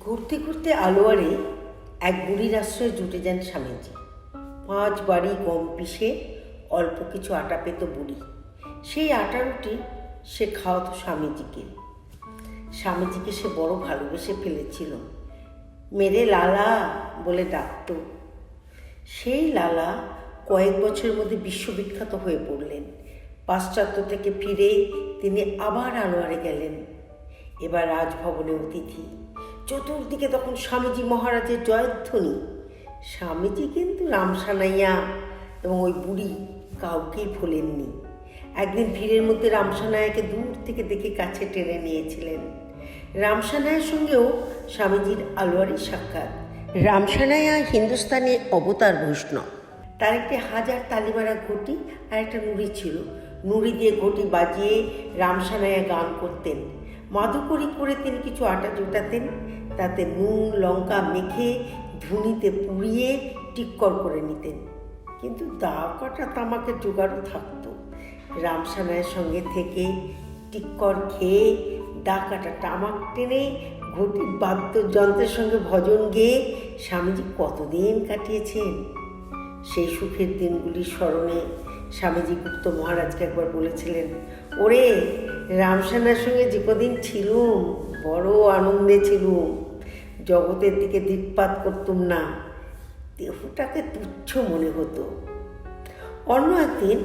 ঘুরতে ঘুরতে আলোয়ারে এক বুড়ির আশ্রয়ে জুটে যান স্বামীজি। পাঁচ বাড়ি গম পিষে অল্প কিছু আটা পেত বুড়ি। সেই আটা রুটি সে খাওয়াতো স্বামীজিকে। স্বামীজিকে সে বড় ভালোবেসে ফেলেছিল। মেরে লালা বলে ডাকত। সেই লালা কয়েক বছরের মধ্যে বিশ্ববিখ্যাত হয়ে পড়লেন। পাশ্চাত্য থেকে ফিরে তিনি আবার আলোয়ারে গেলেন। এবার রাজভবনে অতিথি। চতুর্দিকে তখন স্বামীজি মহারাজের জয়ধ্বনি। স্বামীজি কিন্তু রামসানাইয়া এবং ওই বুড়ি কাউকেই ভোলেননি। একদিন ভিড়ের মধ্যে রামসানায়াকে দূর থেকে দেখে কাছে টেনে নিয়েছিলেন। রামসানায়ের সঙ্গেও স্বামীজির আলোয়ারি সাক্ষাৎ। রামসানায়া হিন্দুস্তানি অবতার বৈষ্ণব। তার একটি হাজার তালিমারা ঘটি আর একটা নুড়ি ছিল। নুড়ি দিয়ে ঘটি বাজিয়ে রামসানায়া গান করতেন। মাদুকরি করে তিনি কিছু আটা জোটাতেন। তাতে নুন, লঙ্কা মেখে ধুনিতে পুড়িয়ে টিক্কর করে নিতেন। কিন্তু দা কাটা তামাকের জোগাড়ও থাকতো। রামসানায়ের সঙ্গে থেকে টিক্কর খেয়ে দা কাটা তামাক টেনে ঘটির বাদ্যযন্ত্রের সঙ্গে ভজন গেয়ে স্বামীজি কতদিন কাটিয়েছেন? সেই সুখের দিনগুলির স্মরণে স্বামীজি গুপ্ত মহারাজকে একবার বলেছিলেন, ওরে রামসানার সঙ্গে যে কদিন ছিলুম, বড় আনন্দে ছিলুম। জগতের দিকে দিকপাত করতুম না, দেহটাকে তুচ্ছ মনে হতো। অন্য একদিন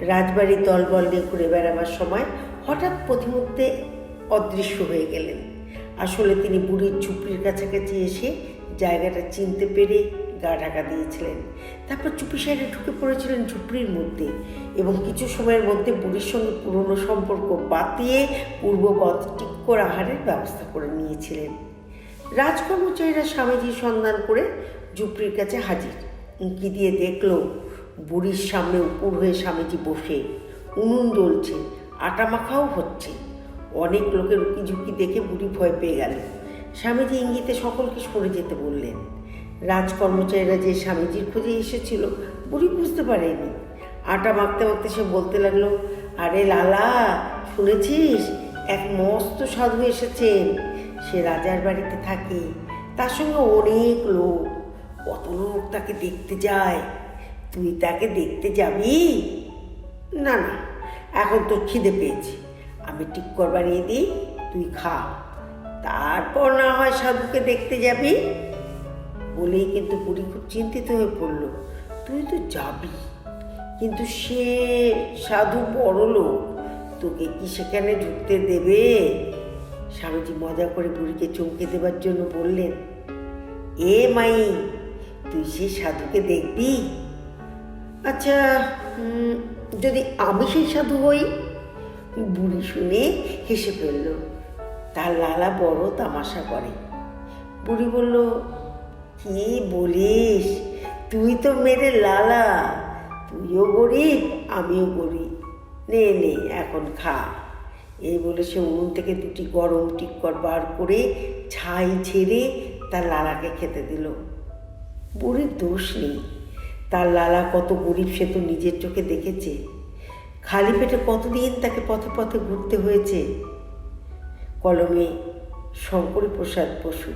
রাজবাড়ির দলবল নিয়ে ঘুরে বেড়াবার সময় হঠাৎ প্রতিমধ্যে অদৃশ্য হয়ে গেলেন। আসলে তিনি বুড়ির ঝুপড়ির কাছাকাছি এসে জায়গাটা চিনতে পেরে গা ঢাকা দিয়েছিলেন। তারপর চুপি সাইডে ঢুকে পড়েছিলেন ঝুপড়ির মধ্যে এবং কিছু সময়ের মধ্যে বুড়ির সঙ্গে পুরনো সম্পর্ক বাতিয়ে পূর্ববৎ টিক্কর আহারের ব্যবস্থা করে নিয়েছিলেন। রাজকর্মচারীরা স্বামীজির সন্ধান করে ঝুপড়ির কাছে হাজির। উঁকি দিয়ে দেখল, বুড়ির সামনে উপর হয়ে স্বামীজি বসে, উনুন জ্বলছে, আটা মাখাও হচ্ছে। অনেক লোকের উকি ঝুঁকি দেখে বুড়ি ভয় পেয়ে গেল। স্বামীজি ইঙ্গিতে সকলকে সরে যেতে বললেন। রাজকর্মচারীরা যে স্বামীজির খোঁজে এসেছিল, বুড়ি বুঝতে পারেনি। আটা মাখতে মাখতে সে বলতে লাগল, আরে লালা, শুনেছিস? এক মস্ত সাধু এসেছেন। সে রাজার বাড়িতে থাকে, তার সঙ্গে অনেক লোক। কত লোক তাকে দেখতে যায়। তুই তাকে দেখতে যাবি? না না, এখন তো খিদে পেয়েছি। আমি টিক্কর বানিয়ে দিই, তুই খা। তারপর না হয় সাধুকে দেখতে যাবি? বলেই কিন্তু বুড়ি খুব চিন্তিত হয়ে পড়ল। তুই তো যাবি। কিন্তু সে সাধু বড় লোক, তোকে কি সেখানে ঢুকতে দেবে? স্বামীজি মজা করে বুড়িকে চমকে দেবার জন্য বললেন, এ মাই, তুই সেই সাধুকে দেখবি? আচ্ছা যদি আমি সেই সাধু হই? বুড়ি শুনে হেসে ফেলল। তার লালা বড় তামাশা করে। বুড়ি বলল, কি বলিস? তুই তো মেরে লালা। তুইও গরিব, আমিও গরিব। নে নে, এখন খা। এই বলে সে উনুন থেকে দুটি গরম টিক্কর বার করে ছাই ছেড়ে তার লালাকে খেতে দিল। বুড়ির দোষ নেই। তার লালা কত গরিব, সে তো নিজের চোখে দেখেছে। খালি পেটে কতদিন তাকে পথে পথে ঘুরতে হয়েছে? কলমে শঙ্করী প্রসাদ বসু।